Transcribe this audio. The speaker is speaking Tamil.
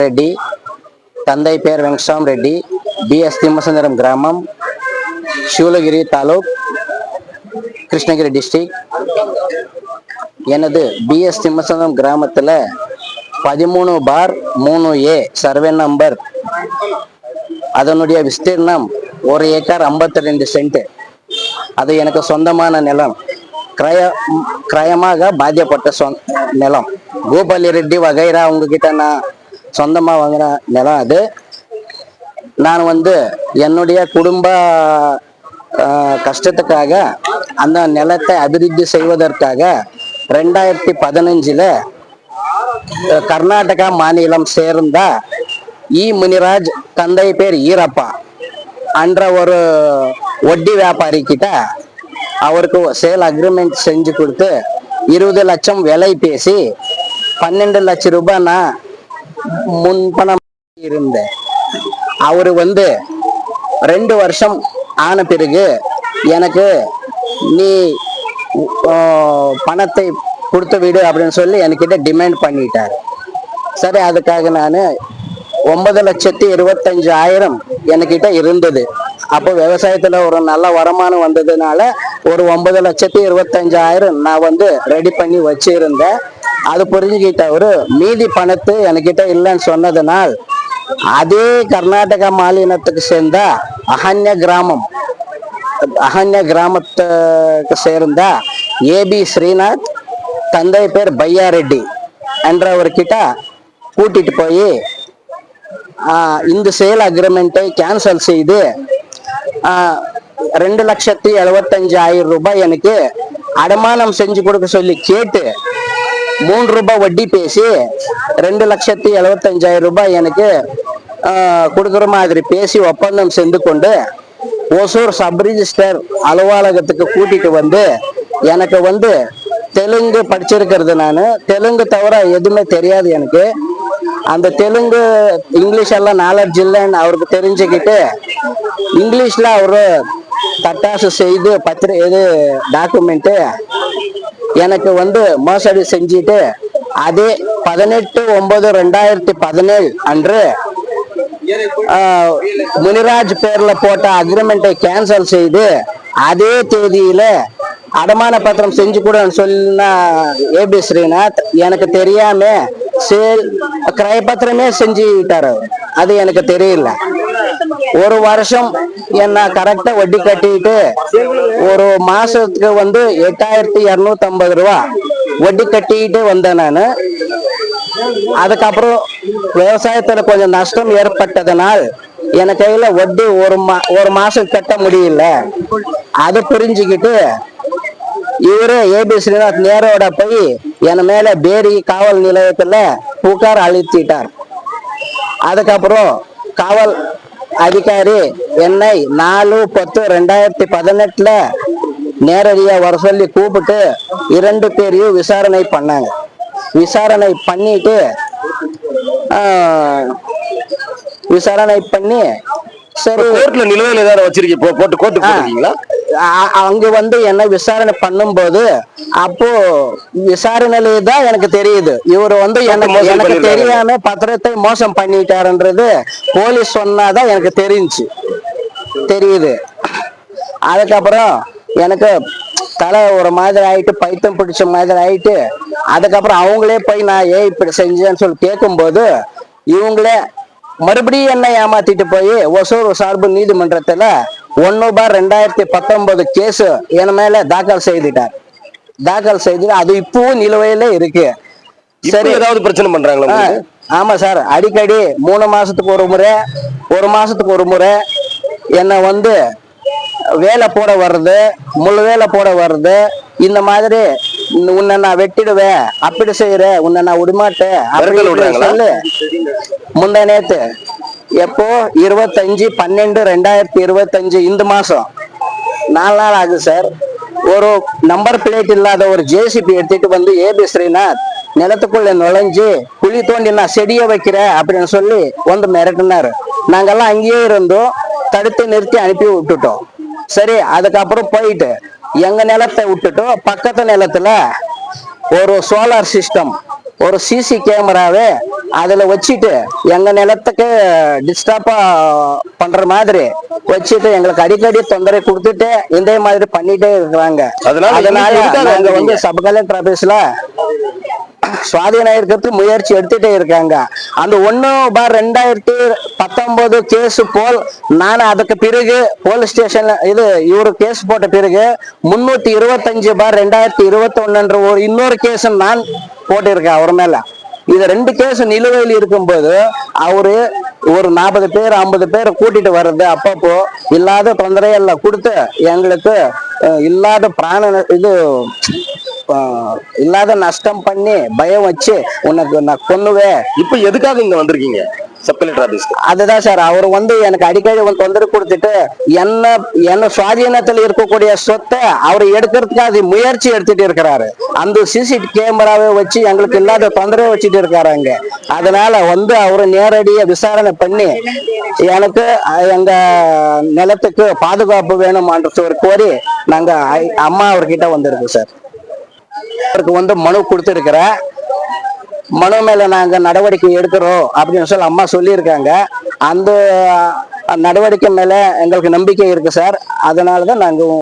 రెడ్డి తందై పేరు వెంకటరామ రెడ్డి బిఎస్ తిమ్మసుందరం கிராமம் சூளகிரி தாலூக் கிருஷ்ணகிரி டிஸ்ட்ரிக்ட் எனது பிஎஸ் திம்மசுந்தரம் கிராமத்தில் பதிமூணு பார் மூணு ஏ சர்வே நம்பர் அதனுடைய விஸ்தீர்ணம் ஒரு ஏக்கர் 52 ரெண்டு சென்ட் அது எனக்கு சொந்தமான நிலம் கிரய கிரயமாக பாத்தியப்பட்ட சொந் நிலம் கோபாலி ரெட்டி வகைரா உங்ககிட்ட நான் சொந்தமாக வாங்கின நிலம் அது. நான் வந்து என்னுடைய குடும்ப கஷ்டத்துக்காக அந்த நிலத்தை அபிவிருத்தி செய்வதற்காக ரெண்டாயிரத்தி பதினஞ்சில் கர்நாடகா மாநிலம் சேர்ந்த இ. முனிராஜ் தந்தை பேர் ஈரப்பா. அன்ற ஒரு வட்டி வியாபாரி கிட்ட அவருக்கு சேல் அக்ரிமெண்ட் செஞ்சு கொடுத்து இருபது லட்சம் விலை பேசி பன்னெண்டு லட்சம் ரூபாய் நான் முன்பணம் இருந்தேன் அவரு வந்து ரெண்டு வருஷம் ஆன பிறகு எனக்கு நீ பணத்தை கொடுத்து விடு அப்படின்னு சொல்லி என்கிட்ட டிமாண்ட் பண்ணிட்டார். சரி அதுக்காக நான் ஒன்பது லட்சத்தி இருபத்தஞ்சாயிரம் என்கிட்ட இருந்தது. அப்போ விவசாயத்தில் ஒரு நல்ல வருமானம் வந்ததுனால ஒரு ஒன்பது லட்சத்தி இருபத்தஞ்சாயிரம் நான் வந்து ரெடி பண்ணி வச்சிருந்தேன். அது புரிஞ்சுக்கிட்டவரு மீதி பணத்து என்கிட்ட இல்லைன்னு சொன்னதுனால் அதே கர்நாடகா மாநிலத்துக்கு சேர்ந்த அகன்ய கிராமம் அகன்ய கிராமத்துக்கு சேர்ந்த ஏபி ஸ்ரீநாத் தந்தை பேர் பையா ரெட்டி என்றவர்கிட்ட கூட்டிட்டு போய் இந்த சேல் அக்ரிமெண்ட்டை கேன்சல் செய்து ரெண்டு லட்சத்தி எழுபத்தஞ்சாயிரம் ரூபாய் எனக்கு அடமானம் செஞ்சு கொடுக்க சொல்லி கேட்டு மூன்று ரூபாய் வட்டி பேசி ரெண்டு லட்சத்தி எழுபத்தஞ்சாயிரம் ரூபாய் எனக்கு கொடுக்குற மாதிரி பேசி ஒப்பந்தம் செஞ்சு கொண்டு ஓசூர் சப் ரிஜிஸ்டர் அலுவலகத்துக்கு கூட்டிட்டு வந்து எனக்கு வந்து தெலுங்கு படிச்சிருக்கிறது நான். தெலுங்கு தவிர எதுவுமே தெரியாது எனக்கு. அந்த தெலுங்கு இங்கிலீஷ் எல்லாம் நாலேஜ் இல்லைன்னு அவருக்கு தெரிஞ்சுக்கிட்டு இங்கிலீஷில் அவர் தட்டாசு செய்து பத்திர இது டாக்குமெண்ட்டு எனக்கு வந்து மோசடி செஞ்சுட்டு அதே பதினெட்டு ஒன்பது ரெண்டாயிரத்தி பதினேழு அன்று முனிராஜ் பேர்ல போட்ட அக்ரிமெண்ட்டை கேன்சல் செய்து அதே தேதியில அடமான பத்திரம் செஞ்சு கூட சொன்ன ஏபி ஸ்ரீநாத் எனக்கு தெரியாம சேல் கிரயப்பத்திரமே செஞ்சுட்டாரு அவர். அது எனக்கு தெரியல ஒரு வருஷம் என்ன கரெக்டா வட்டி கட்டிட்டு ஒரு மாசத்துக்கு வந்து எட்டாயிரத்தி இருநூத்தி ஐம்பது ரூபா வட்டி கட்டிட்டு வந்தேன் நான். அதுக்கப்புறம் விவசாயத்துல கொஞ்சம் நஷ்டம் ஏற்பட்டதனால் என் கையில வட்டி ஒரு மா ஒரு மாசம் கட்ட முடியல. அதை புரிஞ்சுக்கிட்டு இவரு ஏபி ஸ்ரீநாத் நேரோட போய் என் மேல பேரி காவல் நிலையத்துல புகார் அளித்திட்டார். அதுக்கப்புறம் காவல் அதிகாரி என்னை நாலு பத்து ரெண்டாயிரத்தி பதினெட்டுல நேரடியா வர சொல்லி கூப்பிட்டு இரண்டு பேரையும் விசாரணை பண்ணாங்க. விசாரணை பண்ணிட்டு விசாரணை பண்ணி சரி. கோர்ட்ல நிலுவையில் ஏதாவது வச்சிருக்கீங்க போ- போட்டு கோர்ட்டு போட்டுருக்கீங்களா? அங்க வந்து என்ன விசாரணை பண்ணும்போது அப்போ விசாரணையில தான் எனக்கு தெரியுது. இவர் வந்து எனக்கு எனக்கு. தெரியாம பத்திரத்தை மோசம் பண்ணிட்டாருன்றது போலீஸ் சொன்னாதான் எனக்கு தெரிஞ்சுச்சு தெரியுது. அதுக்கப்புறம் எனக்கு தலை ஒரு மாதிரி ஆயிட்டு பைத்தம் பிடிச்ச மாதிரி ஆயிட்டு அதுக்கப்புறம் அவங்களே போய் நான் ஏன் இப்படி செஞ்சேன்னு சொல்லி கேட்கும்போது இவங்களே மறுபடியும் என்ன ஏமாத்திட்டு போய் ஒசூர் சார்பு நீதிமன்றத்துல ஒன்னு பார் ரெண்டாயிரத்தி பத்தொன்பது கேஸ் என் மேல தாக்கல் செய்துட்டார். தாக்கல் செய்து அது இப்பவும் நிலுவையில இருக்கு. சரி. ஏதாவது பிரச்சனை பண்றாங்களா? ஆமா சார். அடிக்கடி மூணு மாசத்துக்கு ஒரு முறை ஒரு மாசத்துக்கு ஒரு முறை என்னை வந்து வேலை போட வர்றது முழு வேலை போட வர்றது இந்த மாதிரி உன்னை- நான் வெட்டிடுவேன் அப்படி செய்யறேன் உன்னை நான் விடமாட்டேன்? சொல்லி. முந்தா நேத்து எப்போ? இருபத்தஞ்சு பன்னெண்டு ரெண்டாயிரத்தி இருபத்தஞ்சு இந்த மாசம். நாலு நாள் ஆகுது சார். ஒரு நம்பர் பிளேட் இல்லாத ஒரு ஜேசிபி எடுத்துட்டு வந்து ஏபி ஸ்ரீநாத் நிலத்துக்குள்ள நுழைஞ்சு குழி தோண்டி நான் செடியை வைக்கிறேன் அப்படின்னு சொல்லி வந்து மிரட்டினாரு. நாங்கெல்லாம் அங்கேயே இருந்தோம். தடுத்து நிறுத்தி அனுப்பி விட்டுட்டோம். சரி அதுக்கப்புறம் போயிட்டு எங்க நிலத்தை விட்டுட்டு பக்கத்து நிலத்துல ஒரு சோலார் சிஸ்டம் ஒரு சிசி கேமராவே அதுல வச்சுட்டு எங்க நிலத்துக்கு டிஸ்டர்பா பண்ற மாதிரி வச்சுட்டு எங்களுக்கு அடிக்கடி தொந்தரவு கொடுத்துட்டு இதே மாதிரி பண்ணிட்டே இருக்கிறாங்க அதனால நாங்க. வந்து? சப் கலெக்டர் ஆபீஸ்ல சுவாதீனம் இருக்கிறதுக்கு முயற்சி எடுத்துட்டே இருக்காங்க. அந்த ஒண்ணு பார் ரெண்டாயிரத்தி பத்தொன்பது கேஸ் போல் நான் அதுக்கு பிறகு போலீஸ் ஸ்டேஷன்ல இது இவரு கேஸ் போட்ட பிறகு முன்னூத்தி இருபத்தஞ்சு பார் ரெண்டாயிரத்தி இருபத்தி ஒண்ணுன்ற ஒரு இன்னொரு கேஸ் நான் போட்டிருக்கேன் அவர் மேல. இது ரெண்டு கேஸ் நிலுவையில் இருக்கும்போது அவரு ஒரு நாற்பது பேர் ஐம்பது பேர் கூட்டிட்டு வர்றது அப்பப்போ இல்லாத தொந்தரையெல்லாம் கொடுத்து எங்களுக்கு இல்லாத பிராண இது இல்லாத நஷ்டம் பண்ணி பயம் வச்சு உனக்கு நான் கொன்னுவேன். இப்ப எதுக்காக இங்க வந்திருக்கீங்க? அதுதான் சார் அவர் வந்து எனக்கு அடிக்கடி வந்து தொந்தரவு கொடுத்துட்டு என்ன என்ன சுவாதீனத்தில் இருக்கக்கூடிய சொத்தை அவர் எடுக்கிறதுக்கு அது முயற்சி எடுத்துட்டு இருக்கிறாரு. அந்த சிசி கேமராவை வச்சு எங்களுக்கு இல்லாத தொந்தரவு வச்சுட்டு இருக்காருங்க அதனால வந்து அவரு நேரடியாக விசாரணை பண்ணி எனக்கு எங்க நிலத்துக்கு பாதுகாப்பு வேணுமான்ற ஒரு கோரி நாங்க அம்மா அவர்கிட்ட வந்திருக்கோம் சார். அவருக்கு வந்து மனு கொடுத்துருக்கிறேன். மனு மேல நாங்க நடவடிக்கை எடுக்கிறோம் அப்படின்னு சொல்லி அம்மா சொல்லியிருக்காங்க. அந்த நடவடிக்கை மேல எங்களுக்கு நம்பிக்கை இருக்கு சார். அதனாலதான் நாங்க